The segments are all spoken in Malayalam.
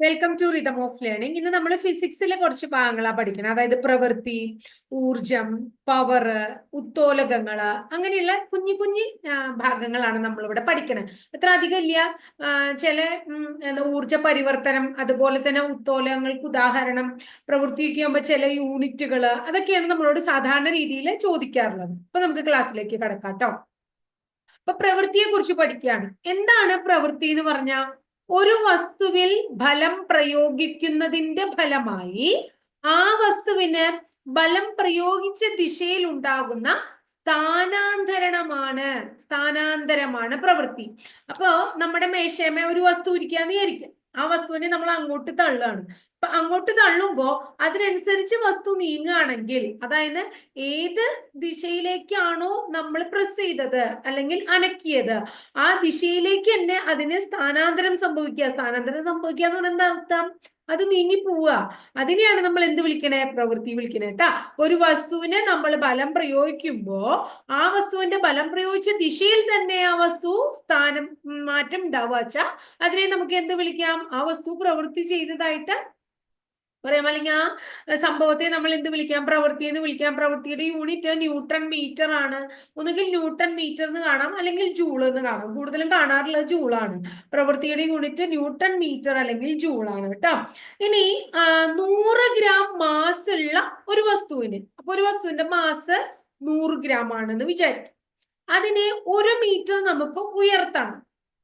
Welcome to rhythm of learning ഇന്ന് നമ്മൾ ഫിസിക്സിലെ കുറച്ച് ഭാഗങ്ങളാണ് പഠിക്കണം. അതായത് പ്രവൃത്തി ഊർജം പവർ ഉത്തോലകങ്ങൾ അങ്ങനെയുള്ള കുഞ്ഞു കുഞ്ഞു ഭാഗങ്ങളാണ് നമ്മളിവിടെ പഠിക്കണത് അത്ര അധികം ഇല്ല. ചില ഊർജ പരിവർത്തനം അതുപോലെ തന്നെ ഉത്തോലകങ്ങൾക്ക് ഉദാഹരണം പ്രവൃത്തിയൊക്കെ ആകുമ്പോൾ ചില യൂണിറ്റുകൾ അതൊക്കെയാണ് നമ്മളോട് സാധാരണ രീതിയിൽ ചോദിക്കാറുള്ളത്. അപ്പൊ നമുക്ക് ക്ലാസ്സിലേക്ക് കടക്കാം കേട്ടോ അപ്പൊ പ്രവൃത്തിയെ കുറിച്ച് പഠിക്കുകയാണ്. എന്താണ് പ്രവൃത്തി എന്ന് പറഞ്ഞാൽ ഒരു വസ്തുവിൽ ഫലം പ്രയോഗിക്കുന്നതിന്റെ ഫലമായി ആ വസ്തുവിന് ബലം പ്രയോഗിച്ച ദിശയിൽ ഉണ്ടാകുന്ന സ്ഥാനാന്തരണമാണ് സ്ഥാനാന്തരമാണ് പ്രവൃത്തി. അപ്പോ നമ്മുടെ മേശമേ ഒരു വസ്തു ഇരിക്കാന്ന് വിചാരിക്കുക. ആ വസ്തുവിനെ നമ്മൾ അങ്ങോട്ട് തള്ളുകയാണ്. അപ്പൊ അങ്ങോട്ട് തള്ളുമ്പോ അതിനനുസരിച്ച് വസ്തു നീങ്ങുകയാണെങ്കിൽ അതായത് ഏത് ദിശയിലേക്കാണോ നമ്മൾ പ്രസ് ചെയ്തത് അല്ലെങ്കിൽ അനക്കിയത് ആ ദിശയിലേക്ക് തന്നെ അതിന് സ്ഥാനാന്തരം സംഭവിക്കുക. സ്ഥാനാന്തരം സംഭവിക്കുക എന്ന് പറയുന്നത് അർത്ഥം? അത് നീങ്ങി പോവുക. അതിനെയാണ് നമ്മൾ എന്ത് വിളിക്കണേ? പ്രവൃത്തി വിളിക്കണേ കേട്ടാ ഒരു വസ്തുവിനെ നമ്മൾ ബലം പ്രയോഗിക്കുമ്പോ ആ വസ്തുവിന്റെ ബലം പ്രയോഗിച്ച ദിശയിൽ തന്നെ ആ വസ്തു സ്ഥാനം മാറ്റം ഉണ്ടാവുക. അതിനെ നമുക്ക് എന്ത് വിളിക്കാം? ആ വസ്തു പ്രവൃത്തി ചെയ്തതായിട്ട് പറയാം. അല്ലെങ്കിൽ ആ സംഭവത്തെ നമ്മൾ എന്ത് വിളിക്കാം? പ്രവൃത്തി എന്ന് വിളിക്കാം. പ്രവൃത്തിയുടെ യൂണിറ്റ് ന്യൂട്ടൺ മീറ്റർ ആണ്. ഒന്നുകിൽ ന്യൂട്ടൺ മീറ്റർ എന്ന് കാണാം. അല്ലെങ്കിൽ ജൂൾ എന്ന് കാണാം. കൂടുതലും കാണാറുള്ളത് ജൂളാണ് പ്രവൃത്തിയുടെ യൂണിറ്റ് ന്യൂട്ടൺ മീറ്റർ അല്ലെങ്കിൽ ജൂളാണ് കേട്ടോ. ഇനി നൂറ് ഗ്രാം മാസ് ഉള്ള ഒരു വസ്തുവിന്. അപ്പൊ ഒരു വസ്തുവിന്റെ മാസ് നൂറ് ഗ്രാം ആണെന്ന് വിചാരിക്കും. അതിനെ ഒരു മീറ്റർ നമുക്ക് ഉയർത്തണം.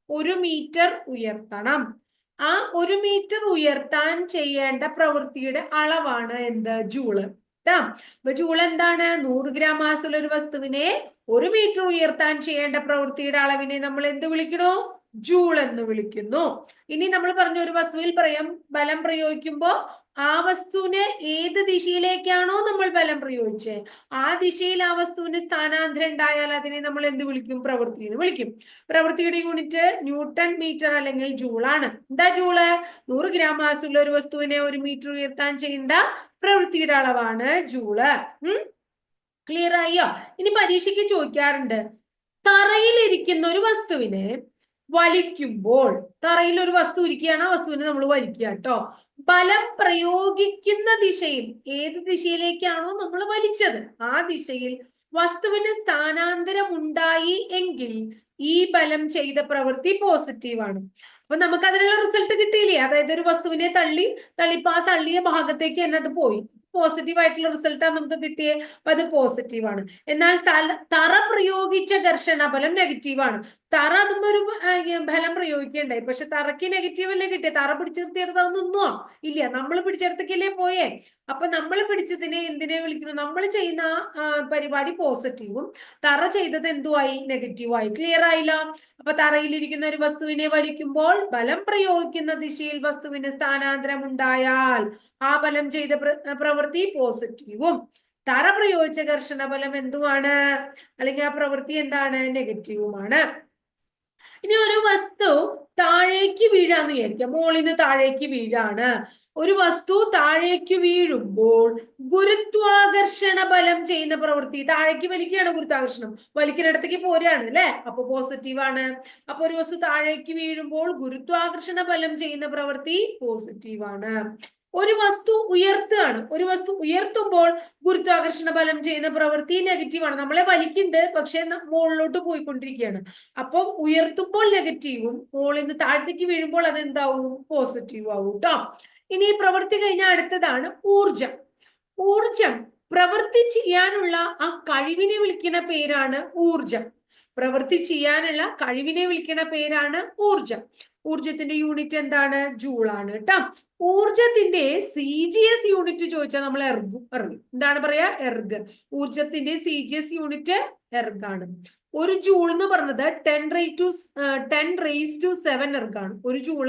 ഒരു മീറ്റർ ഉയർത്തണം. ആ ഒരു മീറ്റർ ഉയർത്താൻ ചെയ്യേണ്ട പ്രവൃത്തിയുടെ അളവാണ് എന്ത്? ജൂൾ. ട്ടാ. അപ്പൊ ജൂൾ എന്താണ്? നൂറ് ഗ്രാം മാസുള്ള ഒരു വസ്തുവിനെ ഒരു മീറ്റർ ഉയർത്താൻ ചെയ്യേണ്ട പ്രവൃത്തിയുടെ അളവിനെ നമ്മൾ എന്ത് വിളിക്കണു ജൂൾ എന്ന് വിളിക്കുന്നു. ഇനി നമ്മൾ പറഞ്ഞ ഒരു വസ്തുവിൽ പറയാം. ബലം പ്രയോഗിക്കുമ്പോ ആ വസ്തുവിന് ഏത് ദിശയിലേക്കാണോ നമ്മൾ ബലം പ്രയോഗിച്ചത് ആ ദിശയിൽ ആ വസ്തുവിന് സ്ഥാനാന്തരം ഉണ്ടായാൽ അതിനെ നമ്മൾ എന്ത് വിളിക്കും? പ്രവൃത്തി എന്ന് വിളിക്കും. പ്രവൃത്തിയുടെ യൂണിറ്റ് ന്യൂട്ടൺ മീറ്റർ അല്ലെങ്കിൽ ജൂളാണ് എന്താ ജൂൾ? നൂറ് ഗ്രാം മാസുള്ള ഒരു വസ്തുവിനെ ഒരു മീറ്റർ ഉയർത്താൻ ചെയ്യേണ്ട പ്രവൃത്തിയുടെ അളവാണ് ജൂൾ. ക്ലിയർ ആയോ? ഇനി പരീക്ഷയ്ക്ക് ചോദിക്കാറുണ്ട്. തറയിലിരിക്കുന്ന ഒരു വസ്തുവിനെ വലിക്കുമ്പോൾ തറയിൽ ഒരു വസ്തു ഇരിക്കുകയാണ് ആ വസ്തുവിനെ നമ്മൾ വലിക്കുക കേട്ടോ. ബലം പ്രയോഗിക്കുന്ന ദിശയിൽ ഏത് ദിശയിലേക്കാണോ നമ്മൾ വലിച്ചത്? ആ ദിശയിൽ വസ്തുവിന് സ്ഥാനാന്തരം ഉണ്ടായി എങ്കിൽ ഈ ബലം ചെയ്ത പ്രവൃത്തി പോസിറ്റീവ് ആണ്. അപ്പൊ നമുക്ക് അതിനുള്ള റിസൾട്ട് കിട്ടിയില്ലേ? അതായത് ഒരു വസ്തുവിനെ തള്ളി തള്ളിപ്പോ ആ തള്ളിയ ഭാഗത്തേക്ക് തന്നെ അത് പോയി. പോസിറ്റീവ് ആയിട്ടുള്ള റിസൾട്ടാണ് നമുക്ക് കിട്ടിയേ? അപ്പൊ അത് പോസിറ്റീവ് ആണ്. എന്നാൽ തല തറ പ്രയോഗിച്ച ഘർഷണ ഫലം നെഗറ്റീവ് ആണ്. തറ അതുമ്പോ ഒരു ഫലം പ്രയോഗിക്കണ്ടായി പക്ഷെ തറയ്ക്ക് നെഗറ്റീവ് അല്ലേ കിട്ടിയ? തറ പിടിച്ചു നിർത്തിയെടുത്ത് അത് നിന്നോ? ഇല്ല നമ്മൾ പിടിച്ചെടുത്തേക്കല്ലേ പോയേ? അപ്പൊ നമ്മൾ പിടിച്ചതിനെ എന്തിനെ വിളിക്കുന്നു? നമ്മൾ ചെയ്യുന്ന പരിപാടി പോസിറ്റീവും തറ ചെയ്തത് എന്തുമായി നെഗറ്റീവായി ക്ലിയർ ആയില്ല? അപ്പൊ തറയിലിരിക്കുന്ന ഒരു വസ്തുവിനെ വലിക്കുമ്പോൾ ബലം പ്രയോഗിക്കുന്ന ദിശയിൽ വസ്തുവിന് സ്ഥാനാന്തരം ഉണ്ടായാൽ ആ ബലം ചെയ്ത പ്രവൃത്തി പോസിറ്റീവും തറ പ്രയോഗിച്ച കർഷണ ഫലം എന്തുമാണ് അല്ലെങ്കിൽ ആ പ്രവൃത്തി എന്താണ്? നെഗറ്റീവുമാണ്. ഇനി ഒരു വസ്തു താഴേക്ക് വീഴാന്ന് വിചാരിക്കാം. മുകളിൽ നിന്ന് താഴേക്ക് വീഴാണ്. ഒരു വസ്തു താഴേക്ക് വീഴുമ്പോൾ ഗുരുത്വാകർഷണ ബലം ചെയ്യുന്ന പ്രവൃത്തി. താഴേക്ക് വലിക്കുകയാണ് ഗുരുത്വാകർഷണം. വലിക്കുന്നിടത്തേക്ക് പോരാണ് അല്ലെ? അപ്പൊ പോസിറ്റീവ് ആണ്. അപ്പൊ ഒരു വസ്തു താഴേക്ക് വീഴുമ്പോൾ ഗുരുത്വാകർഷണ ബലം ചെയ്യുന്ന പ്രവൃത്തി പോസിറ്റീവ് ആണ്. ഒരു വസ്തു ഉയർത്തുകയാണ്. ഒരു വസ്തു ഉയർത്തുമ്പോൾ ഗുരുത്വാകർഷണ ബലം ചെയ്യുന്ന പ്രവൃത്തി നെഗറ്റീവാണ് നമ്മളെ വലിക്കുന്നുണ്ട് പക്ഷെ മുകളിലോട്ട് പോയിക്കൊണ്ടിരിക്കുകയാണ്. അപ്പം ഉയർത്തുമ്പോൾ നെഗറ്റീവും മുകളിൽ നിന്ന് താഴത്തേക്ക് വീഴുമ്പോൾ അത് എന്താവും? പോസിറ്റീവ് ആവും കേട്ടോ ഇനി ഈ പ്രവൃത്തി കഴിഞ്ഞാൽ അടുത്തതാണ് ഊർജം ഊർജം പ്രവൃത്തി ചെയ്യാനുള്ള ആ കഴിവിനെ വിളിക്കുന്ന പേരാണ് ഊർജം പ്രവൃത്തി ചെയ്യാനുള്ള കഴിവിനെ വിളിക്കുന്ന പേരാണ് ഊർജം ഊർജത്തിന്റെ യൂണിറ്റ് എന്താണ്? ജൂളാണ് കേട്ടോ ഊർജത്തിന്റെ സി ജി എസ് യൂണിറ്റ് ചോദിച്ചാൽ നമ്മൾ എർഗും എർഗ് എന്താണ് പറയാ? എർഗ് ഊർജത്തിന്റെ സി ജി എസ് യൂണിറ്റ് എർഗാണ് ഒരു ജൂൾ എന്ന് പറഞ്ഞത് ten raise to ten raise to seven എർഗാണ് ഒരു joule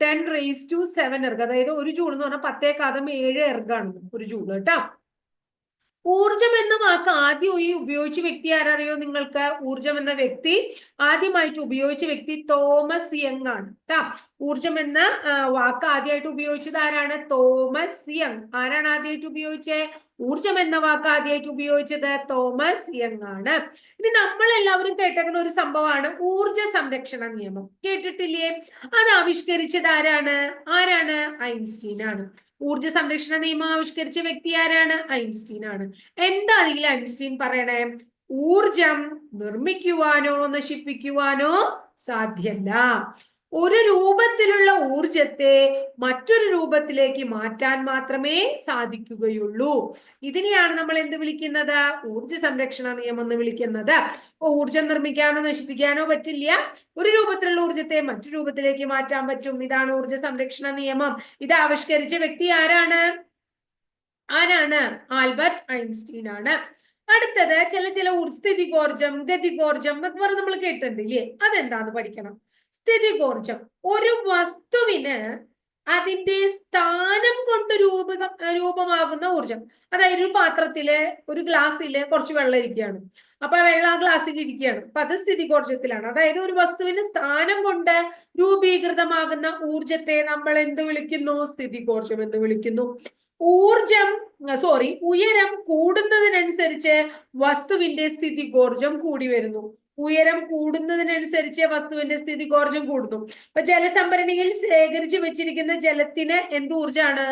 ten raise to seven erg അതായത് ഒരു ജൂൾ എന്ന് പറഞ്ഞാൽ പത്തേ കാതം ഏഴ് എർഗാണ് ഒരു ജൂൾ കേട്ടോ ഊർജം എന്ന വാക്ക് ആദ്യം ഈ ഉപയോഗിച്ച വ്യക്തി ആരറിയോ നിങ്ങൾക്ക്? ഊർജം എന്ന വ്യക്തി ആദ്യമായിട്ട് ഉപയോഗിച്ച വ്യക്തി തോമസ് യങ് ആണ്. കേട്ടാ ഊർജം എന്ന വാക്ക് ആദ്യമായിട്ട് ഉപയോഗിച്ചത് ആരാണ്? Thomas Young. ആരാണ് ആദ്യമായിട്ട് ഉപയോഗിച്ചത് ഊർജം എന്ന വാക്ക് ആദ്യമായിട്ട് ഉപയോഗിച്ചത് തോമസ് യങ് ആണ്. ഇനി നമ്മൾ എല്ലാവരും കേട്ടേക്കുന്ന ഒരു സംഭവമാണ് ഊർജ സംരക്ഷണ നിയമം. കേട്ടിട്ടില്ലേ? അത് ആവിഷ്കരിച്ചത് ആരാണ്? ആരാണ്? ഐൻസ്റ്റീൻ ആണ്. ഊർജ സംരക്ഷണ നിയമം ആവിഷ്കരിച്ച വ്യക്തി ആരാണ്? ഐൻസ്റ്റീൻ ആണ്. എന്താ അതിൽ ഐൻസ്റ്റീൻ പറയണേ? ഊർജം നിർമ്മിക്കുവാനോ നശിപ്പിക്കുവാനോ സാധ്യല്ല. ഒരു രൂപത്തിലുള്ള ഊർജത്തെ മറ്റൊരു രൂപത്തിലേക്ക് മാറ്റാൻ മാത്രമേ സാധിക്കുകയുള്ളൂ. ഇതിനെയാണ് നമ്മൾ എന്ത് വിളിക്കുന്നത്? ഊർജ സംരക്ഷണ നിയമം എന്ന് വിളിക്കുന്നത്. ഊർജം നിർമ്മിക്കാനോ നശിപ്പിക്കാനോ പറ്റില്ല. ഒരു രൂപത്തിലുള്ള ഊർജത്തെ മറ്റു രൂപത്തിലേക്ക് മാറ്റാൻ പറ്റും. ഇതാണ് ഊർജ സംരക്ഷണ നിയമം. ഇത് ആവിഷ്കരിച്ച വ്യക്തി ആരാണ്? ആരാണ്? ആൽബർട്ട് ഐൻസ്റ്റീൻ ആണ്. അടുത്തത് ചില ചില ഊർ- സ്ഥിതികോർജം ഗതികോർജം എന്നൊക്കെ പറഞ്ഞ് നമ്മൾ കേട്ടിട്ടുണ്ട് ഇല്ലേ? അതെന്താന്ന് പഠിക്കണം. സ്ഥിതികോർജം ഒരു വസ്തുവിന് അതിന്റെ സ്ഥാനം കൊണ്ട് രൂപ രൂപമാകുന്ന ഊർജം അതായത് ഒരു പാത്രത്തിൽ ഒരു ഗ്ലാസ്സിൽ കുറച്ച് വെള്ളം ഇരിക്കുകയാണ്. അപ്പൊ ആ വെള്ളം ആ ഗ്ലാസ്സിൽ ഇരിക്കുകയാണ്. അപ്പൊ അത് സ്ഥിതികോർജത്തിലാണ് അതായത് ഒരു വസ്തുവിന് സ്ഥാനം കൊണ്ട് രൂപീകൃതമാകുന്ന ഊർജത്തെ നമ്മൾ എന്ത് വിളിക്കുന്നു? സ്ഥിതികോർജം എന്ന് വിളിക്കുന്നു. ഊർജം സോറി ഉയരം കൂടുന്നതിനനുസരിച്ച് വസ്തുവിന്റെ സ്ഥിതികോർജം കൂടി വരുന്നു. ഉയരം കൂടുന്നതിനനുസരിച്ച് വസ്തുവിന്റെ സ്ഥിതി കോർജം കൂടുന്നു. അപ്പൊ ജലസംഭരണിയിൽ ശേഖരിച്ചു വെച്ചിരിക്കുന്ന ജലത്തിന് എന്ത് ഊർജാണ്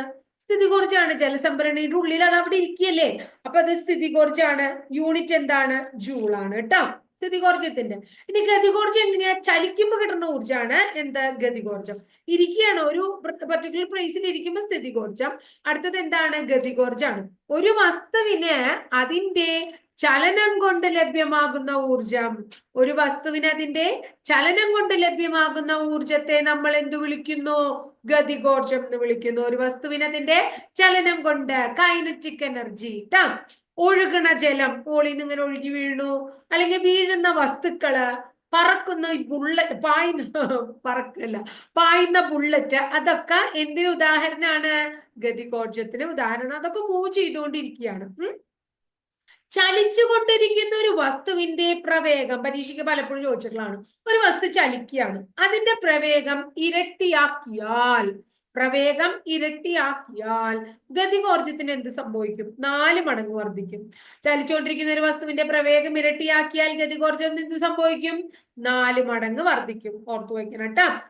സ്ഥിതികോർജാണ് ജലസംഭരണിയുടെ ഉള്ളിൽ അത് അവിടെ ഇരിക്കുകയല്ലേ? അപ്പൊ അത് സ്ഥിതി സ്ഥിതികോർജാണ് യൂണിറ്റ് എന്താണ്? ജൂളാണ് കേട്ടോ. സ്ഥിതികോർജത്തിന്റെ ഇനി ഗതികോർജം എങ്ങനെയാ? ചലിക്കുമ്പോൾ കിട്ടുന്ന ഊർജമാണ് എന്താ ഗതികോർജം ഇരിക്കുകയാണ് ഒരു പർട്ടിക്കുലർ പ്ലേസിൽ ഇരിക്കുമ്പോൾ സ്ഥിതികോർജം അടുത്തത് എന്താണ്? ഗതികോർജാണ് ഒരു വസ്തുവിന് അതിന്റെ ചലനം കൊണ്ട് ലഭ്യമാകുന്ന ഊർജം ഒരു വസ്തുവിന് അതിന്റെ ചലനം കൊണ്ട് ലഭ്യമാകുന്ന ഊർജത്തെ നമ്മൾ എന്ത് വിളിക്കുന്നു? ഗതികോർജം എന്ന് വിളിക്കുന്നു. ഒരു വസ്തുവിന് അതിന്റെ ചലനം കൊണ്ട് കൈനറ്റിക് എനർജി ട്ടാ. ഒഴുകണ ജലം പോളിൽ നിന്ന് ഇങ്ങനെ ഒഴുകി വീഴുന്നു. അല്ലെങ്കിൽ വീഴുന്ന വസ്തുക്കൾ പറക്കുന്ന ബുള്ളറ്റ് പായുന്ന പറക്കല്ല പായുന്ന ബുള്ളറ്റ് അതൊക്കെ എന്തിനു ഉദാഹരണമാണ് ഗതികോർജത്തിന് ഉദാഹരണം അതൊക്കെ മൂവ് ചെയ്തുകൊണ്ടിരിക്കുകയാണ്. ചലിച്ചുകൊണ്ടിരിക്കുന്ന ഒരു വസ്തുവിന്റെ പ്രവേഗം പരീക്ഷയ്ക്ക് പലപ്പോഴും ചോദിച്ചിട്ടുള്ളതാണ്. ഒരു വസ്തു ചലിക്കുകയാണ്. അതിന്റെ പ്രവേഗം ഇരട്ടിയാക്കിയാൽ പ്രവേഗം ഇരട്ടിയാക്കിയാൽ ഗതികോർജത്തിന് എന്ത് സംഭവിക്കും? നാല് മടങ്ങ് വർദ്ധിക്കും. ചലിച്ചുകൊണ്ടിരിക്കുന്ന ഒരു വസ്തുവിന്റെ പ്രവേഗം ഇരട്ടിയാക്കിയാൽ ഗതികോർജം എന്ത് സംഭവിക്കും? നാല് മടങ്ങ് വർദ്ധിക്കും. ഓർത്തു വയ്ക്കണം കേട്ടോ.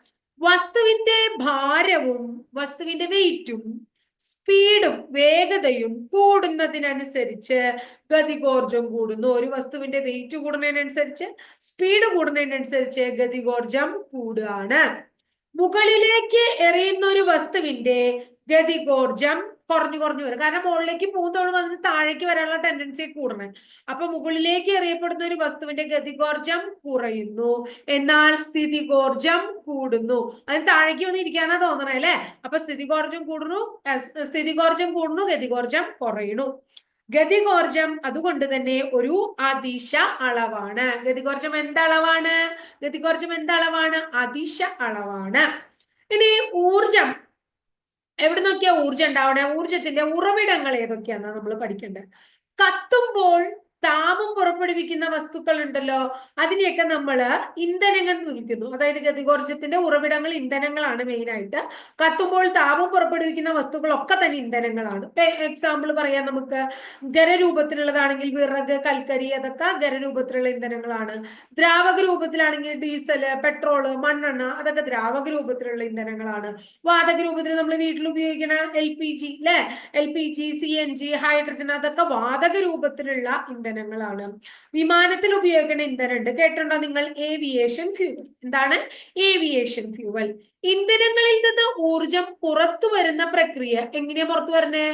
വസ്തുവിന്റെ ഭാരവും വസ്തുവിന്റെ വെയിറ്റും സ്പീഡും വേഗതയും കൂടുന്നതിനനുസരിച്ച് ഗതികോർജം കൂടുന്നു. ഒരു വസ്തുവിന്റെ വെയിറ്റ് കൂടുന്നതിനനുസരിച്ച് സ്പീഡ് കൂടുന്നതിനനുസരിച്ച് ഗതികോർജം കൂടുകയാണ്. മുകളിലേക്ക് എറിയുന്ന ഒരു വസ്തുവിന്റെ ഗതികോർജം കുറഞ്ഞു കുറഞ്ഞു വരും. കാരണം മുകളിലേക്ക് പോകുന്നതോടും അതിന് താഴേക്ക് വരാനുള്ള ടെൻഡൻസി കൂടണേ അപ്പൊ മുകളിലേക്ക് എറിയപ്പെടുന്ന ഒരു വസ്തുവിന്റെ ഗതികോർജം കുറയുന്നു. എന്നാൽ സ്ഥിതികോർജം കൂടുന്നു. അതിന് താഴേക്ക് വന്ന് ഇരിക്കാനാ തോന്നണേ അല്ലെ? അപ്പൊ സ്ഥിതികോർജം കൂടുന്നു സ്ഥിതികോർജം കൂടുന്നു ഗതികോർജം കുറയുന്നു. ഗതികോർജം അതുകൊണ്ട് തന്നെ ഒരു അതിശ അളവാണ്. ഗതികോർജം എന്തളവാണ് ഗതികോർജം എന്തളവാണ് അതിശ അളവാണ്. ഇനി ഊർജം. എവിടെ നോക്കിയാ ഊർജം ഉണ്ടാവണേ? ഊർജത്തിന്റെ ഉറവിടങ്ങൾ ഏതൊക്കെയാണെന്ന് നമ്മൾ പഠിക്കേണ്ടത്? കത്തുമ്പോൾ താപം പുറപ്പെടുവിക്കുന്ന വസ്തുക്കൾ ഉണ്ടല്ലോ അതിനെയൊക്കെ നമ്മൾ ഇന്ധനങ്ങൾ എന്ന് വിളിക്കുന്നു. അതായത് ഗതികോർജത്തിന്റെ ഉറവിടങ്ങൾ ഇന്ധനങ്ങളാണ് മെയിനായിട്ട് കത്തുമ്പോൾ താപം പുറപ്പെടുവിക്കുന്ന വസ്തുക്കളൊക്കെ തന്നെ ഇന്ധനങ്ങളാണ്. എക്സാമ്പിൾ പറയാം നമുക്ക്. ഖരരൂപത്തിലുള്ളതാണെങ്കിൽ വിറക് കൽക്കരി അതൊക്കെ ഖരരൂപത്തിലുള്ള ഇന്ധനങ്ങളാണ്. ദ്രാവക രൂപത്തിലാണെങ്കിൽ ഡീസൽ പെട്രോൾ മണ്ണെണ്ണ അതൊക്കെ ദ്രാവക രൂപത്തിലുള്ള ഇന്ധനങ്ങളാണ്. വാതക രൂപത്തിൽ നമ്മൾ വീട്ടിൽ ഉപയോഗിക്കണ എൽ പി ജി അല്ലെ L P G C N G hydrogen അതൊക്കെ വാതക രൂപത്തിലുള്ള ഇന്ധനങ്ങളാണ് വിമാനത്തിൽ ഉപയോഗിക്കുന്ന ഇന്ധനമുണ്ട്. കേട്ടിട്ടുണ്ടോ നിങ്ങൾ? ഏവിയേഷൻ ഫ്യൂവൽ എന്താണ്? ഏവിയേഷൻ ഫ്യൂവൽ ഇന്ധനങ്ങളിൽ നിന്ന് ഊർജം പുറത്തു വരുന്ന പ്രക്രിയ എങ്ങനെയാ പുറത്തു വരണേ?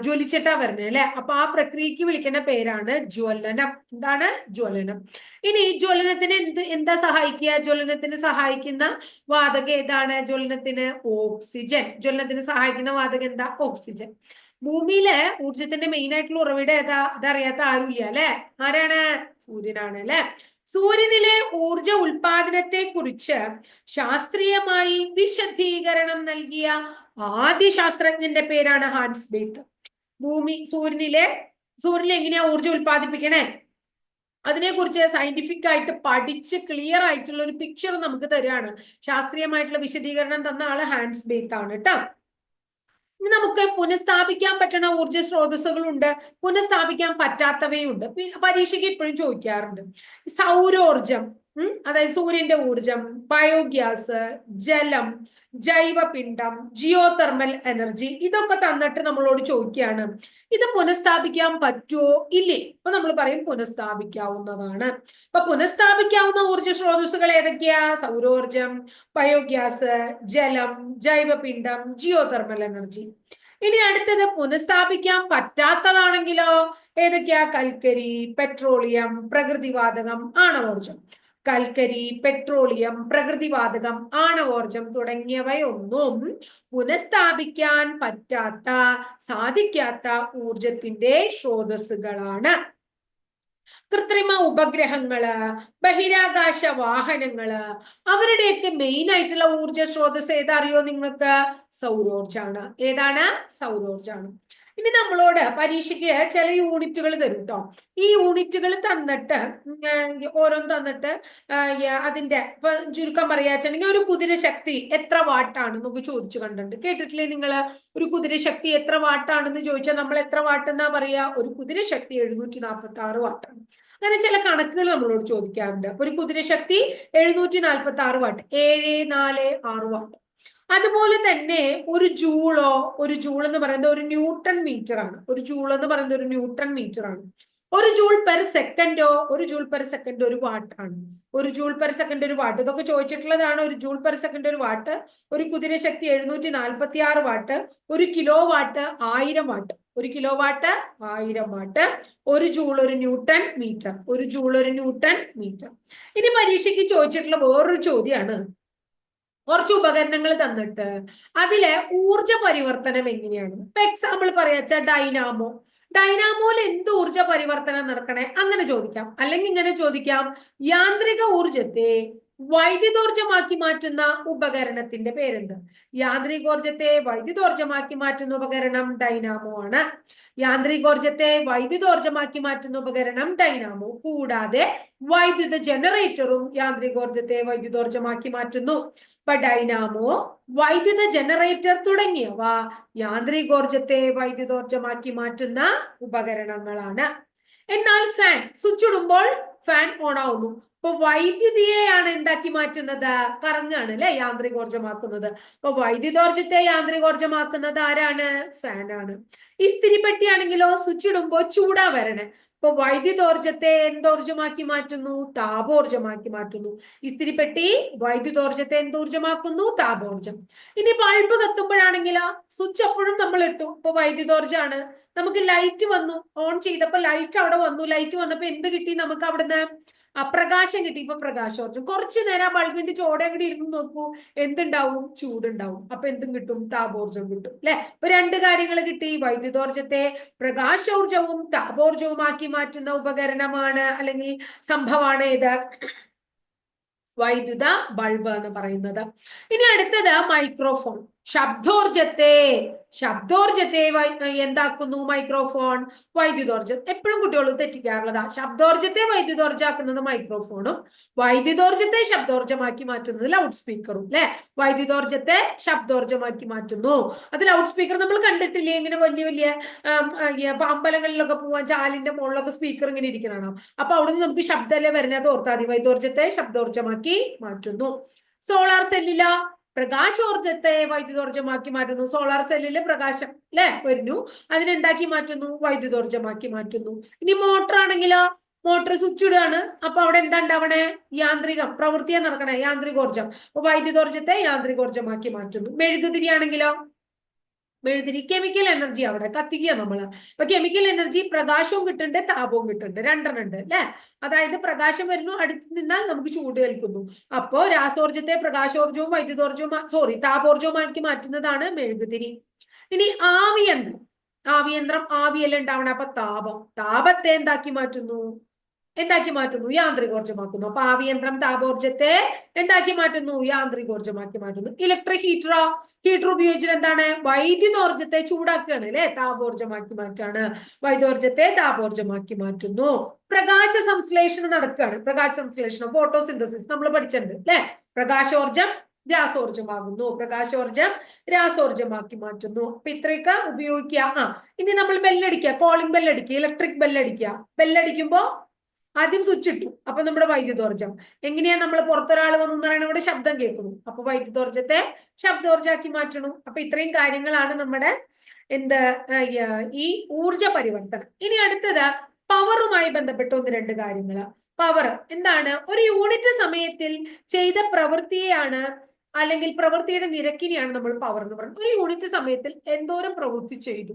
ജ്വലിച്ചിട്ടാ വരണേ അല്ലെ? അപ്പൊ ആ പ്രക്രിയക്ക് വിളിക്കുന്ന പേരാണ് ജ്വലനം. എന്താണ്? ജ്വലനം. ഇനി ജ്വലനത്തിന് എന്ത് എന്താ സഹായിക്കുക? ജ്വലനത്തിന് സഹായിക്കുന്ന വാതകം ഏതാണ്? ജ്വലനത്തിന് ഓക്സിജൻ. ജ്വലനത്തിന് സഹായിക്കുന്ന വാതകം എന്താ? ഓക്സിജൻ. ഭൂമിയിലെ ഊർജത്തിന്റെ മെയിൻ ആയിട്ടുള്ള ഉറവിടം ഏതാ? അതറിയാത്ത ആരുമില്ല അല്ലെ? ആരാണ്? സൂര്യനാണ് അല്ലെ? സൂര്യനിലെ ഊർജ ഉൽപാദനത്തെ കുറിച്ച് ശാസ്ത്രീയമായി വിശദീകരണം നൽകിയ ആദ്യ ശാസ്ത്രജ്ഞന്റെ പേരാണ് ഹാൻസ് ബേത്ത് ഭൂമി സൂര്യനിലെ സൂര്യനിൽ എങ്ങനെയാ ഊർജം ഉൽപ്പാദിപ്പിക്കണേ? അതിനെക്കുറിച്ച് സയന്റിഫിക് ആയിട്ട് പഠിച്ച് ക്ലിയർ ആയിട്ടുള്ള ഒരു പിക്ചർ നമുക്ക് തരികയാണ് ശാസ്ത്രീയമായിട്ടുള്ള വിശദീകരണം തന്ന ആൾ ഹാൻസ് ബേത്ത് ആണ് കേട്ടോ. ഇനി നമുക്ക് പുനഃസ്ഥാപിക്കാൻ പറ്റുന്ന ഊർജ സ്രോതസ്സുകളുണ്ട്. പുനഃസ്ഥാപിക്കാൻ പറ്റാത്തവയുണ്ട്. പരീക്ഷയ്ക്ക് ഇപ്പോഴും ചോദിക്കാറുണ്ട്. സൗരോർജം അതായത് സൂര്യന്റെ ഊർജം ബയോഗ്യാസ് ജലം ജൈവപിണ്ഡം ജിയോ തെർമൽ എനർജി ഇതൊക്കെ തന്നിട്ട് നമ്മളോട് ചോദിക്കുകയാണ്. ഇത് പുനഃസ്ഥാപിക്കാൻ പറ്റുമോ ഇല്ലേ? ഇപ്പൊ നമ്മൾ പറയും പുനഃസ്ഥാപിക്കാവുന്നതാണ്. ഇപ്പൊ പുനഃസ്ഥാപിക്കാവുന്ന ഊർജ സ്രോതസ്സുകൾ ഏതൊക്കെയാ? സൗരോർജം ബയോഗ്യാസ് ജലം ജൈവപിണ്ഡം ജിയോ തെർമൽ എനർജി ഇനി അടുത്തത് പുനഃസ്ഥാപിക്കാൻ പറ്റാത്തതാണെങ്കിലോ? ഏതൊക്കെയാ? കൽക്കരി പെട്രോളിയം പ്രകൃതിവാതകം ആണവോർജം കൽക്കരി പെട്രോളിയം പ്രകൃതിവാതകം ആണവോർജം തുടങ്ങിയവയൊന്നും പുനഃസ്ഥാപിക്കാൻ പറ്റാത്ത സാധിക്കാത്ത ഊർജത്തിന്റെ സ്രോതസ്സുകളാണ്. കൃത്രിമ ഉപഗ്രഹങ്ങൾ ബഹിരാകാശ വാഹനങ്ങൾ അവരുടെയൊക്കെ മെയിൻ ആയിട്ടുള്ള ഊർജ സ്രോതസ് ഏതറിയോ നിങ്ങൾക്ക്? സൗരോർജാണ്. ഏതാണ്? സൗരോർജാണ്. ഇനി നമ്മളോട് പരീക്ഷയ്ക്ക് ചില യൂണിറ്റുകൾ തരും കേട്ടോ ഈ യൂണിറ്റുകൾ തന്നിട്ട് ഓരോന്ന് തന്നിട്ട് അതിന്റെ ഇപ്പൊ ചുരുക്കം പറയാച്ചെങ്കിൽ ഒരു കുതിര ശക്തി എത്ര വാട്ടാണ് നമുക്ക് ചോദിച്ചു കണ്ടിട്ടുണ്ട്. കേട്ടിട്ടില്ലേ നിങ്ങൾ ഒരു കുതിര ശക്തി എത്ര വാട്ടാണെന്ന് ചോദിച്ചാൽ നമ്മൾ എത്ര വാട്ട് എന്നാ പറയാ ഒരു കുതിര ശക്തി എഴുന്നൂറ്റി നാൽപ്പത്തി ആറ് വാട്ടാണ് അങ്ങനെ ചില കണക്കുകൾ നമ്മളോട് ചോദിക്കാറുണ്ട്. ഒരു കുതിര ശക്തി എഴുന്നൂറ്റി നാൽപ്പത്തി ആറ് വാട്ട്. ഏഴ് നാല് ആറ് വാട്ട്. അതുപോലെ തന്നെ ഒരു ജൂളോ ഒരു ജൂൾ എന്ന് പറയുന്നത് ഒരു ന്യൂട്ടൺ മീറ്റർ ആണ്. ഒരു ജൂൾ എന്ന് പറയുന്നത് ഒരു ന്യൂട്ടൺ മീറ്റർ ആണ്. ഒരു ജൂൾ പെർ സെക്കൻഡോ ഒരു ജൂൾ പെർ സെക്കൻഡ് ഒരു വാട്ടാണ് ഒരു ജൂൾ പെർ സെക്കൻഡ് ഒരു വാട്ട്. ഇതൊക്കെ ചോദിച്ചിട്ടുള്ളതാണ് ഒരു ജൂൾ പെർ സെക്കൻഡ് ഒരു വാട്ട് ഒരു കുതിര ശക്തി എഴുന്നൂറ്റി നാൽപ്പത്തി ആറ് വാട്ട് ഒരു കിലോ വാട്ട് ആയിരം വാട്ട്. ഒരു കിലോ വാട്ട് ആയിരം വാട്ട്. ഒരു ജൂൾ ഒരു ന്യൂട്ടൺ മീറ്റർ. ഒരു ജൂൾ ഒരു ന്യൂട്ടൺ മീറ്റർ. ഇനി പരീക്ഷയ്ക്ക് ചോദിച്ചിട്ടുള്ള വേറൊരു ചോദ്യമാണ്. കുറച്ച് ഉപകരണങ്ങൾ തന്നിട്ട് അതിലെ ഊർജ പരിവർത്തനം എങ്ങനെയാണ്? ഇപ്പൊ എക്സാമ്പിൾ പറയാച്ച ഡൈനാമോ ഡൈനാമോയിൽ എന്ത് ഊർജ പരിവർത്തനം നടക്കണേ? അങ്ങനെ ചോദിക്കാം. അല്ലെങ്കിൽ ഇങ്ങനെ ചോദിക്കാം യാന്ത്രിക ഊർജത്തെ വൈദ്യുതോർജമാക്കി മാറ്റുന്ന ഉപകരണത്തിന്റെ പേരെന്ത്? യാന്ത്രികോർജത്തെ വൈദ്യുതോർജമാക്കി മാറ്റുന്ന ഉപകരണം ഡൈനാമോ ആണ്. യാന്ത്രികോർജത്തെ വൈദ്യുതോർജമാക്കി മാറ്റുന്ന ഉപകരണം ഡൈനാമോ. കൂടാതെ വൈദ്യുത ജനറേറ്ററും യാന്ത്രികോർജത്തെ വൈദ്യുതോർജമാക്കി മാറ്റുന്നു. ഇപ്പൊ ഡൈനാമോ വൈദ്യുത ജനറേറ്റർ തുടങ്ങിയവ യാന്ത്രികോർജത്തെ വൈദ്യുതോർജമാക്കി മാറ്റുന്ന ഉപകരണങ്ങളാണ്. എന്നാൽ ഫാൻ സ്വിച്ച് ഇടുമ്പോൾ ഫാൻ ഓൺ ആവുന്നു. ഇപ്പൊ വൈദ്യുതിയെയാണ് എന്താക്കി മാറ്റുന്നത്? കറങ്ങാണ് അല്ലെ? യാന്ത്രികോർജമാക്കുന്നത്. അപ്പൊ വൈദ്യുതോർജത്തെ യാന്ത്രികോർജമാക്കുന്നത് ആരാണ്? ഫാനാണ് ഇസ്തിരിപ്പെട്ടിയാണെങ്കിലോ സ്വിച്ച് ഇടുമ്പോൾ ചൂടാ വരണേ. ഇപ്പൊ വൈദ്യുതോർജത്തെ എന്തോർജമാക്കി മാറ്റുന്നു? താപോർജമാക്കി മാറ്റുന്നു. ഇസ്തിരിപ്പെട്ടി വൈദ്യുതോർജത്തെ എന്തോർജമാക്കുന്നു താപോർജം ഇനി ബൾബ് കത്തുമ്പോഴാണെങ്കിലോ? സ്വിച്ച് എപ്പോഴും നമ്മൾ ഇട്ടു. ഇപ്പൊ വൈദ്യുതോർജാണ് നമുക്ക് ലൈറ്റ് വന്നു. ഓൺ ചെയ്തപ്പോ ലൈറ്റ് അവിടെ വന്നു. ലൈറ്റ് വന്നപ്പോ എന്ത് കിട്ടി നമുക്ക് അവിടുന്ന്? ആ പ്രകാശം കിട്ടി. ഇപ്പൊ പ്രകാശോർജം കുറച്ചു നേരം ആ ബൾബിന്റെ ചോടെ കൂടി ഇരുന്ന് നോക്കൂ. എന്തുണ്ടാവും? ചൂടുണ്ടാവും. അപ്പൊ എന്തും കിട്ടും? താപോർജം കിട്ടും. അല്ലെ ഇപ്പൊ രണ്ട് കാര്യങ്ങൾ കിട്ടി. വൈദ്യുതോർജത്തെ പ്രകാശോർജവും താപോർജവുമാക്കി മാറ്റുന്ന ഉപകരണമാണ് അല്ലെങ്കിൽ സംഭവമാണ് ഇത്. വൈദ്യുത ബൾബ് എന്ന് പറയുന്നത്. ഇനി അടുത്തത് മൈക്രോഫോൺ. ശബ്ദോർജത്തെ ശബ്ദോർജത്തെ എന്താക്കുന്നു? മൈക്രോഫോൺ. വൈദ്യുതോർജം. എപ്പോഴും കുട്ടികൾ തെറ്റിക്കാറുള്ളതാ. ശബ്ദോർജത്തെ വൈദ്യുതോർജാക്കുന്നത് മൈക്രോഫോണും. വൈദ്യുതോർജത്തെ ശബ്ദോർജമാക്കി മാറ്റുന്നത് ലൗഡ് സ്പീക്കറും അല്ലെ വൈദ്യുതോർജത്തെ ശബ്ദോർജമാക്കി മാറ്റുന്നു. അത് ലൗഡ് സ്പീക്കർ നമ്മൾ കണ്ടിട്ടില്ലേ? ഇങ്ങനെ വലിയ വലിയ അമ്പലങ്ങളിലൊക്കെ പോവാൻ ചാലിന്റെ മുകളിലൊക്കെ സ്പീക്കർ ഇങ്ങനെ ഇരിക്കണം അപ്പൊ അവിടുന്ന് നമുക്ക് ശബ്ദമല്ലേ വരുന്നത് ഓർത്താതി വൈദ്യോർജത്തെ ശബ്ദോർജമാക്കി മാറ്റുന്നു. സോളാർ സെല്ലില പ്രകാശോർജത്തെ വൈദ്യുതോർജമാക്കി മാറ്റുന്നു. സോളാർ സെല്ലിലെ പ്രകാശം അല്ലെ വരുന്നു. അതിനെന്താക്കി മാറ്റുന്നു? വൈദ്യുതോർജമാക്കി മാറ്റുന്നു. ഇനി മോട്ടർ ആണെങ്കിലോ മോട്ടർ സ്വിച്ച് ഇടുകയാണ്. അപ്പൊ അവിടെ എന്താ ഉണ്ടാവണേ? യാന്ത്രികം. പ്രവൃത്തിയെ നടക്കണേ. യാന്ത്രികോർജം. അപ്പൊ വൈദ്യുതോർജത്തെ യാന്ത്രികോർജമാക്കി മാറ്റുന്നു. മെഴുകുതിരി ആണെങ്കിലോ? മെഴുതിരി കെമിക്കൽ എനർജി അവിടെ കത്തിക്കുക നമ്മൾ അപ്പൊ കെമിക്കൽ എനർജി പ്രകാശവും കിട്ടുന്നുണ്ട് താപവും കിട്ടുന്നുണ്ട് രണ്ടെണ്ണം ഉണ്ട് അല്ലെ? അതായത് പ്രകാശം വരുന്നു അടുത്ത് നിന്നാൽ നമുക്ക് ചൂട് ഏൽക്കുന്നു. അപ്പോ രാസോർജത്തെ പ്രകാശോർജവും വൈദ്യുതോർജവും സോറി താപോർജവുമാക്കി മാറ്റുന്നതാണ് മെഴുകുതിരി. ഇനി ആവിയന്ത്രം. ആവിയന്ത്രം ആവിയെല്ലാം ഉണ്ടാവണം അപ്പൊ താപം. താപത്തെ എന്താക്കി മാറ്റുന്നു? എന്താക്കി മാറ്റുന്നു? യാന്ത്രികോർജമാക്കുന്നു. അപ്പൊ ആവിയന്ത്രം താപോർജത്തെ എന്താക്കി മാറ്റുന്നു? യാന്ത്രികോർജമാക്കി മാറ്റുന്നു. ഇലക്ട്രിക് ഹീറ്ററോ? ഹീറ്റർ ഉപയോഗിച്ചിട്ട് എന്താണ്? വൈദ്യുതോർജത്തെ ചൂടാക്കുകയാണ് അല്ലെ? താപോർജമാക്കി മാറ്റാണ്. വൈദ്യോർജത്തെ താപോർജമാക്കി മാറ്റുന്നു. പ്രകാശ സംശ്ലേഷണം നടക്കുകയാണ്. പ്രകാശ സംശ്ലേഷണം ഫോട്ടോസിന്തസിസ് നമ്മൾ പഠിച്ചിട്ടുണ്ട് അല്ലെ? പ്രകാശോർജം രാസോർജമാകുന്നു പ്രകാശോർജം രാസോർജമാക്കി മാറ്റുന്നു. അപ്പൊ ഇത്രയൊക്കെ ഉപയോഗിക്കുക. ആ ഇനി നമ്മൾ ബെല്ലടിക്കുക കോളിംഗ് ബെല്ലടിക്കുക ഇലക്ട്രിക് ബെല്ലടിക്കുക ബെല്ലടിക്കുമ്പോ ആദ്യം സ്വിച്ച് ഇട്ടു. അപ്പൊ നമ്മുടെ വൈദ്യുതോർജം എങ്ങനെയാ നമ്മൾ പുറത്തൊരാൾ വന്നു പറയണ ഇവിടെ ശബ്ദം കേൾക്കുന്നു. അപ്പൊ വൈദ്യുതോർജത്തെ ശബ്ദോർജാക്കി മാറ്റണം. അപ്പൊ ഇത്രയും കാര്യങ്ങളാണ് നമ്മുടെ എന്ത് ഈ ഊർജ പരിവർത്തനം. ഇനി അടുത്തത് പവറുമായി ബന്ധപ്പെട്ട ഒന്ന് രണ്ട് കാര്യങ്ങൾ പവർ എന്താണ്? ഒരു യൂണിറ്റ് സമയത്തിൽ ചെയ്ത പ്രവൃത്തിയെയാണ് അല്ലെങ്കിൽ പ്രവൃത്തിയുടെ നിരക്കിനെയാണ് നമ്മൾ പവർ എന്ന് പറയുന്നത്. ഒരു യൂണിറ്റ് സമയത്തിൽ എന്തോരം പ്രവൃത്തി ചെയ്തു?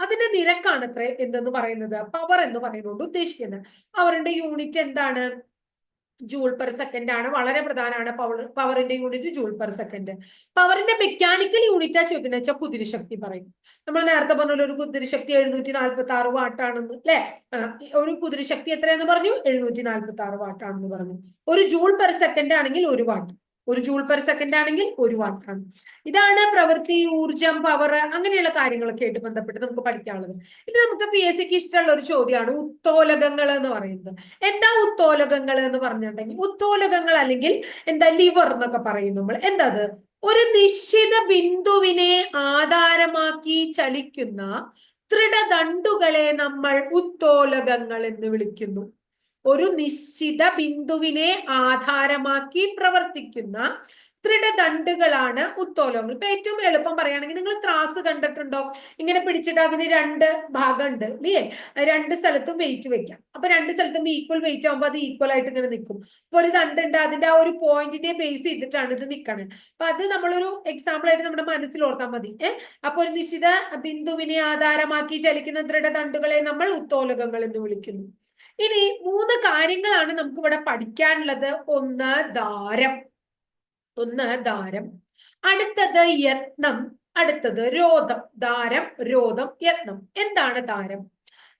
അതിന്റെ നിരക്കാണ് അത്ര എന്തെന്ന് പറയുന്നത്? പവർ എന്ന് പറയുന്നത് ഉദ്ദേശിക്കുന്നത്. പവറിന്റെ യൂണിറ്റ് എന്താണ്? ജൂൾ പെർ സെക്കൻഡ് ആണ്. വളരെ പ്രധാനമാണ് പവർ പവറിന്റെ യൂണിറ്റ് ജൂൾ പെർ സെക്കൻഡ് പവറിന്റെ മെക്കാനിക്കൽ യൂണിറ്റ് ആ ചോദിക്കുന്നത് വെച്ചാൽ കുതിരശക്തി പറയും. നമ്മൾ നേരത്തെ പറഞ്ഞ ഒരു കുതിരശക്തി എഴുന്നൂറ്റി നാൽപ്പത്തി ആറ് വാട്ടാണെന്ന് അല്ലെ ഒരു കുതിരശക്തി എത്രയെന്ന് പറഞ്ഞു? എഴുന്നൂറ്റി നാൽപ്പത്തി ആറ് വാട്ടാണെന്ന് പറഞ്ഞു. ഒരു ജൂൾ പെർ സെക്കൻഡ് ആണെങ്കിൽ ഒരു വാട്ട് ഒരു ജൂൾ പെർ സെക്കൻഡ് ആണെങ്കിൽ ഒരു വാട്ടാണ് ഇതാണ് പ്രവൃത്തി ഊർജം പവർ അങ്ങനെയുള്ള കാര്യങ്ങളൊക്കെ ആയിട്ട് ബന്ധപ്പെട്ട് നമുക്ക് പഠിക്കാനുള്ളത്. ഇനി നമുക്ക് പി എസ് സിക്ക് ഇഷ്ടമുള്ള ഒരു ചോദ്യമാണ് ഉത്തോലകങ്ങൾ എന്ന് പറയുന്നത്. എന്താ ഉത്തോലകങ്ങൾ എന്ന് പറഞ്ഞിട്ടുണ്ടെങ്കിൽ ഉത്തോലകങ്ങൾ അല്ലെങ്കിൽ എന്താ ലിവർ എന്നൊക്കെ പറയും നമ്മൾ എന്താ ഒരു നിശ്ചിത ബിന്ദുവിനെ ആധാരമാക്കി ചലിക്കുന്ന തൃടദണ്ഡുകളെ നമ്മൾ ഉത്തോലകങ്ങൾ എന്ന് വിളിക്കുന്നു. ഒരു നിശ്ചിത ബിന്ദുവിനെ ആധാരമാക്കി പ്രവർത്തിക്കുന്ന തൃടദണ്ഡുകളാണ് ഉത്തോലങ്ങൾ ഇപ്പൊ ഏറ്റവും എളുപ്പം പറയുകയാണെങ്കിൽ നിങ്ങൾ ത്രാസ് കണ്ടിട്ടുണ്ടോ? ഇങ്ങനെ പിടിച്ചിട്ട് അതിന് രണ്ട് ഭാഗമുണ്ട് അല്ലേ രണ്ട് സ്ഥലത്തും വെയിറ്റ് വെക്കാം. അപ്പൊ രണ്ട് സ്ഥലത്തും ഈക്വൽ വെയിറ്റ് ആകുമ്പോൾ അത് ഈക്വൽ ആയിട്ട് ഇങ്ങനെ നിൽക്കും. ഇപ്പൊ ഒരു ദണ്ടുണ്ട് അതിന്റെ ആ ഒരു പോയിന്റിനെ ബേസ് ചെയ്തിട്ടാണ് ഇത് നിൽക്കണത് അപ്പൊ അത് നമ്മളൊരു എക്സാമ്പിൾ ആയിട്ട് നമ്മുടെ മനസ്സിൽ ഓർത്താൽ മതി. ഏഹ് അപ്പൊ ഒരു നിശ്ചിത ബിന്ദുവിനെ ആധാരമാക്കി ചലിക്കുന്ന ദൃഢദണ്ഡുകളെ നമ്മൾ ഉത്തോലകങ്ങൾ എന്ന് വിളിക്കുന്നു. ഇനി മൂന്ന് കാര്യങ്ങളാണ് നമുക്ക് ഇവിടെ പഠിക്കാനുള്ളത്. ഒന്ന് ദാരം. ഒന്ന് ദാരം. അടുത്തത് യത്നം. അടുത്തത് രോധം. ദാരം രോധം യത്നം. എന്താണ് ദാരം?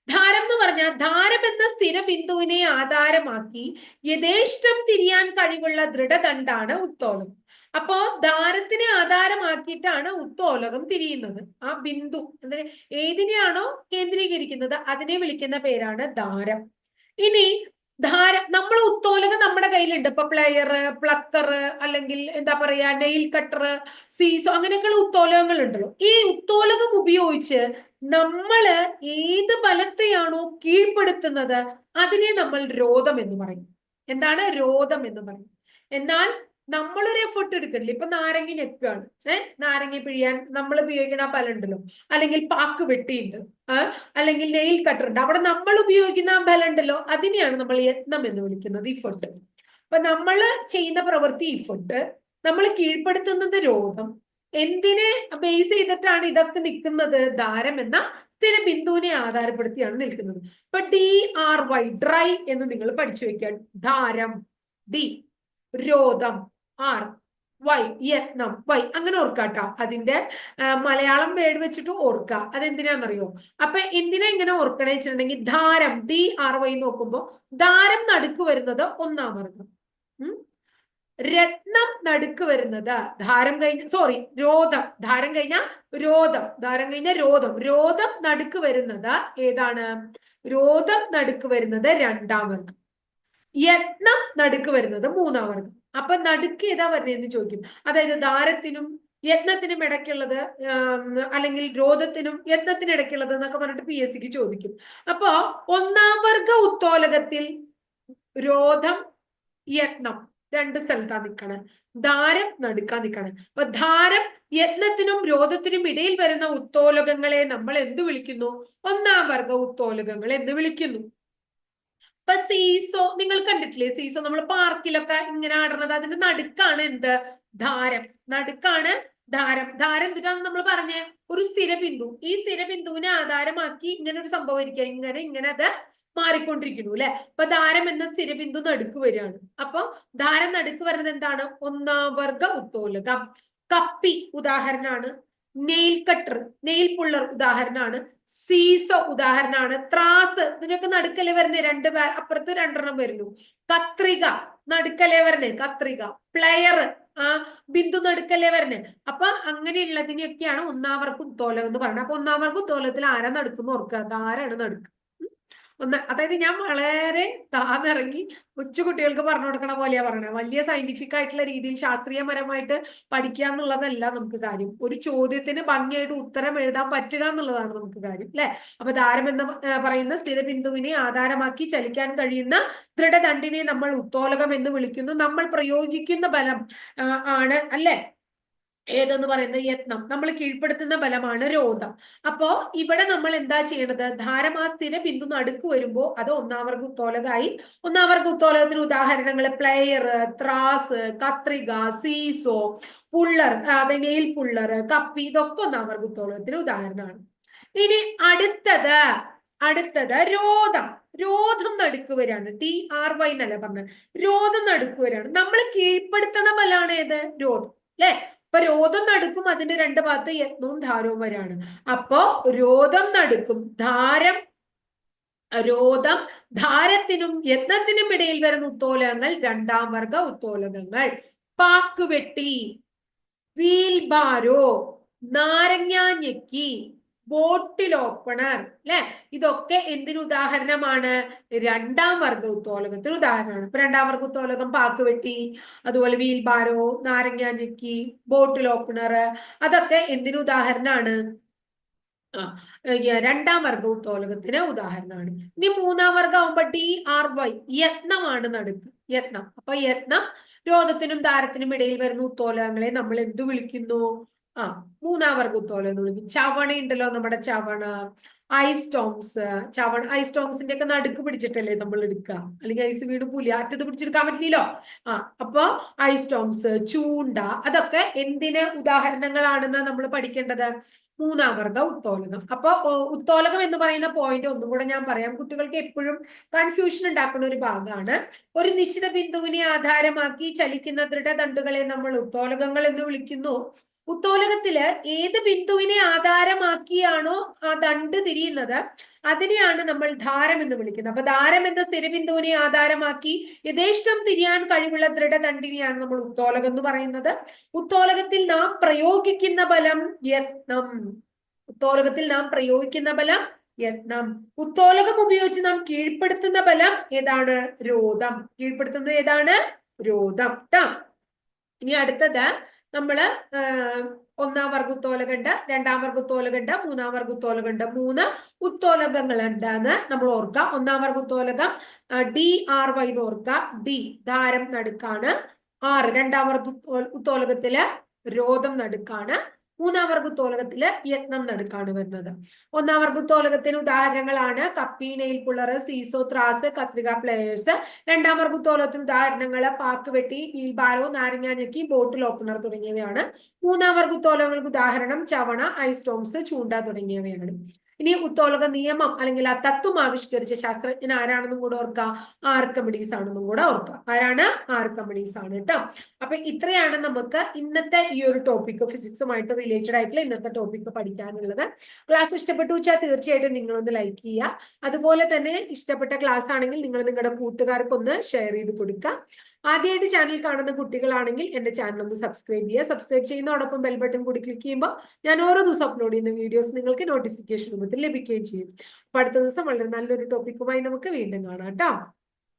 ധാരം എന്ന് പറഞ്ഞാൽ ധാരം എന്ന സ്ഥിര ബിന്ദുവിനെ ആധാരമാക്കി യഥേഷ്ടം തിരിയാൻ കഴിവുള്ള ദൃഢദണ്ഡാണ് ഉത്തോലകം. അപ്പോ ധാരത്തിനെ ആധാരമാക്കിയിട്ടാണ് ഉത്തോലകം തിരിയുന്നത്. ആ ബിന്ദു എന്തിനെ ഏതിനെയാണോ കേന്ദ്രീകരിക്കുന്നത്? അതിനെ വിളിക്കുന്ന പേരാണ് ധാരം ഇനി ധാര നമ്മൾ ഉത്തോലകം നമ്മുടെ കയ്യിലുണ്ട്. ഇപ്പൊ പ്ലെയർ പ്ലക്കർ അല്ലെങ്കിൽ എന്താ പറയാ നെയിൽ കട്ടർ സീസോ അങ്ങനെയൊക്കെയുള്ള ഉത്തോലകങ്ങൾ ഉണ്ടല്ലോ ഈ ഉത്തോലകം ഉപയോഗിച്ച് നമ്മൾ ഏത് ബലത്തെയാണോ കീഴ്പ്പെടുത്തുന്നത് അതിനെ നമ്മൾ രോധം എന്ന് പറയും. എന്താണ് രോധം എന്ന് പറയും? എന്നാൽ നമ്മളൊരു എഫേർട്ട് എടുക്കണില്ല. ഇപ്പൊ നാരങ്ങ ഞെക്കാണ് ഏഹ് നാരങ്ങ പിഴിയാൻ നമ്മൾ ഉപയോഗിക്കുന്ന ബലം ഉണ്ടല്ലോ. അല്ലെങ്കിൽ പാക്ക് വെട്ടിയുണ്ട്. അല്ലെങ്കിൽ നെയിൽ കട്ടർ ഉണ്ട്. അവിടെ നമ്മൾ ഉപയോഗിക്കുന്ന ആ ബല ഉണ്ടല്ലോ. അതിനെയാണ് നമ്മൾ യത്നം എന്ന് വിളിക്കുന്നത് ഇഫർട്ട് അപ്പൊ നമ്മൾ ചെയ്യുന്ന പ്രവൃത്തി ഇഫർട്ട് നമ്മൾ കീഴ്പ്പെടുത്തുന്നത് രോഗം. എന്തിനെ ബേസ് ചെയ്തിട്ടാണ് ഇതൊക്കെ നിൽക്കുന്നത്? ദാരം എന്ന സ്ഥിര ബിന്ദുവിനെ ആധാരപ്പെടുത്തിയാണ് നിൽക്കുന്നത്. ഇപ്പൊ ഡി ആർ വൈ ഡ്രൈ എന്ന് നിങ്ങൾ പഠിച്ചു വെക്കാൻ ധാരം. ഡി രോധം. ആർ. വൈ. യത്നം. വൈ. അങ്ങനെ ഓർക്കാട്ടോ അതിന്റെ മലയാളം വേർഡ് വെച്ചിട്ട് ഓർക്കുക അതെന്തിനാണെന്നറിയോ അപ്പൊ എന്തിനാ ഇങ്ങനെ ഓർക്കണേ വെച്ചിട്ടുണ്ടെങ്കിൽ ധാരം ഡി ആർ വൈ നോക്കുമ്പോ ധാരം നടുക്ക് വരുന്നത് ഒന്നാം വർഗം രത്നം നടുക്ക് വരുന്നത് ധാരം കഴിഞ്ഞ സോറി രോധം. ധാരം കഴിഞ്ഞ രോധം. ധാരം കഴിഞ്ഞ രോധം. രോധം നടുക്ക് വരുന്നത് ഏതാണ്? രോധം നടുക്ക് വരുന്നത് രണ്ടാം വർഗം യത്നം നടുക്ക് വരുന്നത് മൂന്നാം വർഗം. അപ്പൊ നടുക്ക് ഏതാ വരുന്നതെന്ന് ചോദിക്കും. അതായത് ദാരത്തിനും യത്നത്തിനും ഇടയ്ക്കുള്ളത് അല്ലെങ്കിൽ രോധത്തിനും യത്നത്തിനും ഇടയ്ക്കുള്ളത് എന്നൊക്കെ പറഞ്ഞിട്ട് പി എസ് സിക്ക് ചോദിക്കും. അപ്പോ ഒന്നാം വർഗ ഉത്തോലകത്തിൽ രോധം യത്നം രണ്ട് സ്ഥലത്താ നിൽക്കണം ധാരം നടുക്കാൻ നിൽക്കണം അപ്പൊ ധാരം യത്നത്തിനും രോധത്തിനും ഇടയിൽ വരുന്ന ഉത്തോലകങ്ങളെ നമ്മൾ എന്ത് വിളിക്കുന്നു? ഒന്നാം വർഗ ഉത്തോലകങ്ങൾ എന്ന് വിളിക്കുന്നു. ഇപ്പൊ സീസോ നിങ്ങൾ കണ്ടിട്ടില്ലേ? സീസോ നമ്മൾ പാർക്കിലൊക്കെ ഇങ്ങനെ ആടുന്നത്. അതിന്റെ നടുക്കാണ് എന്ത്? ധാരം. നടുക്കാണ് ധാരം. ധാരം എന്തിനാന്ന് നമ്മൾ പറഞ്ഞ? ഒരു സ്ഥിര ബിന്ദു ഈ സ്ഥിര ബിന്ദുവിനെ ആധാരമാക്കി ഇങ്ങനെ ഒരു സംഭവം ഇരിക്കുക ഇങ്ങനെ ഇങ്ങനെ അത് മാറിക്കൊണ്ടിരിക്കുന്നു അല്ലെ? അപ്പൊ ധാരം എന്ന സ്ഥിര ബിന്ദു നടുക്ക് വരികയാണ്. അപ്പൊ ധാരം നടുക്ക് വരുന്നത് എന്താണ്? ഒന്നാം വർഗ ഉത്തോലകം. കപ്പി ഉദാഹരണമാണ്. നെയിൽ കട്ടർ നെയിൽ പുള്ളർ ഉദാഹരണമാണ്. സീസോ ഉദാഹരണമാണ്. ത്രാസ് ഇതിനൊക്കെ നടുക്കല്ലേ വരുന്ന രണ്ട് അപ്പുറത്ത് രണ്ടെണ്ണം വരുന്നു. കത്രിക നടുക്കല്ലേ വരണേ? കത്രിക. പ്ലെയർ ആ ബിന്ദു നടുക്കല്ലേ വരണേ? അപ്പൊ അങ്ങനെയുള്ളതിനെയൊക്കെയാണ് ഒന്നാവർക്കും തോലം എന്ന് പറയുന്നത്. അപ്പൊ ഒന്നാവർക്കും തോലത്തിൽ ആരാ നടുക്കുന്ന? ഓർക്കുക. ആരാണ് നടുക്കുക. ഒന്ന് അതായത് ഞാൻ വളരെ താന്നിറങ്ങി കൊച്ചുകുട്ടികൾക്ക് പറഞ്ഞു കൊടുക്കണ പോലെയാ പറയണത് വലിയ സയന്റിഫിക് ആയിട്ടുള്ള രീതിയിൽ ശാസ്ത്രീയപരമായിട്ട് പഠിക്കുക എന്നുള്ളതല്ല നമുക്ക് കാര്യം. ഒരു ചോദ്യത്തിന് ഭംഗിയായിട്ട് ഉത്തരം എഴുതാൻ പറ്റുക എന്നുള്ളതാണ് നമുക്ക് കാര്യം അല്ലെ? അപ്പൊ ദാരം എന്ന് പറയുന്ന പറയുന്ന സ്ഥിരബിന്ദുവിനെ ആധാരമാക്കി ചലിക്കാൻ കഴിയുന്ന ദൃഢദണ്ഡിനെ നമ്മൾ ഉത്തോലകം എന്ന് വിളിക്കുന്നു. നമ്മൾ പ്രയോഗിക്കുന്ന ബലം ആണ് അല്ലെ? ഏതെന്ന് പറയുന്നത് യത്നം. നമ്മൾ കീഴ്പ്പെടുത്തുന്ന ബലമാണ് രോധം. അപ്പോ ഇവിടെ നമ്മൾ എന്താ ചെയ്യണത്? ധാരമാ സ്ഥിര ബിന്ദു നടുക്ക് വരുമ്പോൾ അത് ഒന്നാം വർഗ ഉത്തോലകമായി ഒന്നാം ഉത്തോലകത്തിന് ഉദാഹരണങ്ങൾ പ്ലെയർ ത്രാസ് കത്രിക സീസോ പുള്ളർ നെയിൽ പുള്ളർ കപ്പി ഇതൊക്കെ ഒന്നാം ഉത്തോലകത്തിന് ഉദാഹരണമാണ്. ഇനി അടുത്തത് അടുത്തത് രോധം. രോധം നടുക്ക് വരാണ്. ടി ആർ വൈ എന്നല്ല പറഞ്ഞത്? രോധം നടുക്ക് വരാണ്. നമ്മൾ കീഴ്പ്പെടുത്തണ ബലാണ് ഏത്? രോധം. അല്ലെ അപ്പൊ രോധം നടുക്കും അതിന്റെ രണ്ട് ഭാഗത്ത് യത്നവും ധാരവും വരാണ്. അപ്പോ രോധം നടുക്കും ധാരം രോധം ധാരത്തിനും യത്നത്തിനും ഇടയിൽ വരുന്ന ഉത്തോലകങ്ങൾ രണ്ടാം വർഗ ഉത്തോലകങ്ങൾ. പാക്കുവെട്ടി വീൽബാരോ നാരങ്ങാഞ്ഞെക്കി ബോട്ടിൽ ഓപ്പണർ അല്ലെ ഇതൊക്കെ എന്തിനു ഉദാഹരണമാണ്? രണ്ടാം വർഗ ഉത്തോലകത്തിന് ഉദാഹരണമാണ്. ഇപ്പൊ രണ്ടാം വർഗ ഉത്തോലകം പാക്ക് വെട്ടി അതുപോലെ വീൽ ബാരോ നാരങ്ങാഞ്ചിക്കി ബോട്ടിൽ ഓപ്പണർ അതൊക്കെ എന്തിനു ഉദാഹരണമാണ്? രണ്ടാം വർഗ ഉത്തോലകത്തിന് ഉദാഹരണമാണ്. ഇനി മൂന്നാം വർഗം ആവുമ്പോ ഡി ആർ വൈ യത്നമാണ് നടുക്ക്. യത്നം. അപ്പൊ യത്നം രോഗത്തിനും ദാരത്തിനും ഇടയിൽ വരുന്ന ഉത്തോലകങ്ങളെ നമ്മൾ എന്തു വിളിക്കുന്നു? ആ മൂന്നാം വർഗ ഉത്തോലം എന്ന് വിളിക്കും. ചവണ ഉണ്ടല്ലോ നമ്മുടെ ചവണ. ഐസ്റ്റോംസ് ചവണ ഐസ്റ്റോംസിന്റെ ഒക്കെ നടുക്ക് പിടിച്ചിട്ടല്ലേ നമ്മൾ എടുക്കുക അല്ലെങ്കിൽ ഐസ് വീട് പുലി അറ്റത്ത് പിടിച്ചെടുക്കാൻ പറ്റില്ലല്ലോ? ആ അപ്പൊ ഐസ്റ്റോങ്സ് ചൂണ്ട അതൊക്കെ എന്തിന് ഉദാഹരണങ്ങളാണെന്ന് നമ്മൾ പഠിക്കേണ്ടത്? മൂന്നാം വർഗ ഉത്തോലകം. അപ്പൊ ഉത്തോലകം എന്ന് പറയുന്ന പോയിന്റ് ഒന്നും കൂടെ ഞാൻ പറയാം. കുട്ടികൾക്ക് എപ്പോഴും കൺഫ്യൂഷൻ ഉണ്ടാക്കുന്ന ഒരു ഭാഗമാണ്. ഒരു നിശ്ചിത ബിന്ദുവിനെ ആധാരമാക്കി ചലിക്കുന്ന ദൃഢദണ്ഡുകളെ നമ്മൾ ഉത്തോലകങ്ങൾ എന്ന് വിളിക്കുന്നു. ഉത്തോലകത്തിൽ ഏത് ബിന്ദുവിനെ ആധാരമാക്കിയാണോ ആ ദണ്ട് തിരിയുന്നത് അതിനെയാണ് നമ്മൾ ധാരം എന്ന് വിളിക്കുന്നത്. അപ്പൊ ധാരം എന്ന സ്ഥിരബിന്ദുവിനെ ആധാരമാക്കി യഥേഷ്ടം തിരിയാൻ കഴിവുള്ള ദൃഢദണ്ഡിനെയാണ് നമ്മൾ ഉത്തോലകം എന്ന് പറയുന്നത്. ഉത്തോലകത്തിൽ നാം പ്രയോഗിക്കുന്ന ബലം യത്നം. ഉത്തോലകത്തിൽ നാം പ്രയോഗിക്കുന്ന ബലം യത്നം. ഉത്തോലകം ഉപയോഗിച്ച് നാം കീഴ്പ്പെടുത്തുന്ന ബലം ഏതാണ്? രോധം. കീഴ്പ്പെടുത്തുന്നത് ഏതാണ്? രോധം. ട്ടാ. ഇനി അടുത്തത് നമ്മൾ ആഹ് ഒന്നാം വർഗ ഉത്തോലകണ്ട് രണ്ടാം വർഗ ഉത്തോലകണ്ട് മൂന്നാം വർഗ ഉത്തോലകണ്ട് മൂന്ന് ഉത്തോലകങ്ങൾ ഉണ്ടെന്ന് നമ്മൾ ഓർക്കുക ഒന്നാം വർഗ ഉത്തോലകം ഡി ആർ വൈ എന്ന് ഓർക്കുക ഡി ധാരം നടുക്കാണ്. ആറ് രണ്ടാം വർഗ ഉത്തോ- ഉത്തോലകത്തിൽ രോധം നടുക്കാണ്. മൂന്നാം വർഗത്തോലകത്തിൽ യത്നം നടുക്കാണ് വരുന്നത്. ഒന്നാം വർഗത്തോലകത്തിന് ഉദാഹരണങ്ങളാണ് കപ്പി നെയിൽ പുള്ളർ സീസോ ത്രാസ് കത്രിക പ്ലേയേഴ്സ് രണ്ടാം വർഗത്തോലകത്തിന് ഉദാഹരണങ്ങൾ പാക്ക് വെട്ടി വീൽബാരോ നാരങ്ങാഞ്ഞക്കി ബോട്ടിൽ ഓപ്പണർ തുടങ്ങിയവയാണ്. മൂന്നാം വർഗത്തോലകൾക്ക് ഉദാഹരണം ചവണ ഐസ്റ്റോംസ് ചൂണ്ട തുടങ്ങിയവയാണ്. ഇനി ഉത്തോലക നിയമം അല്ലെങ്കിൽ ആ തത്വം ആവിഷ്കരിച്ച ശാസ്ത്രജ്ഞൻ ആരാണെന്നും കൂടെ ഓർക്കുക? ആർക്കമിഡീസ് ആണെന്നും കൂടെ ഓർക്കുക. ആരാണ്? ആർക്കമിഡീസ് ആണ് കേട്ടോ. അപ്പൊ ഇത്രയാണ് നമുക്ക് ഇന്നത്തെ ഈ ഒരു ടോപ്പിക് ഫിസിക്സുമായിട്ട് റിലേറ്റഡ് ആയിട്ടുള്ള ഇന്നത്തെ ടോപ്പിക് പഠിക്കാനുള്ളത്. ക്ലാസ് ഇഷ്ടപ്പെട്ടു വെച്ചാൽ തീർച്ചയായിട്ടും നിങ്ങളൊന്ന് ലൈക്ക് ചെയ്യുക. അതുപോലെ തന്നെ ഇഷ്ടപ്പെട്ട ക്ലാസ് ആണെങ്കിൽ നിങ്ങൾ നിങ്ങളുടെ കൂട്ടുകാർക്കൊന്ന് ഷെയർ ചെയ്ത് കൊടുക്കുക. ആദ്യമായിട്ട് ചാനൽ കാണുന്ന കുട്ടികളാണെങ്കിൽ എന്റെ ചാനൽ ഒന്ന് സബ്സ്ക്രൈബ് ചെയ്യുക. സബ്സ്ക്രൈബ് ചെയ്യുന്നതോടൊപ്പം ബെൽ ബട്ടൺ കൂടി ക്ലിക്ക് ചെയ്യുമ്പോൾ ഞാൻ ഓരോ ദിവസം അപ്ലോഡ് ചെയ്യുന്ന വീഡിയോസ് നിങ്ങൾക്ക് നോട്ടിഫിക്കേഷൻ രൂപത്തിൽ ലഭിക്കുകയും ചെയ്യും. അപ്പൊ അടുത്ത ദിവസം വളരെ നല്ലൊരു ടോപ്പിക്കുമായി നമുക്ക് വീണ്ടും കാണാം കേട്ടോ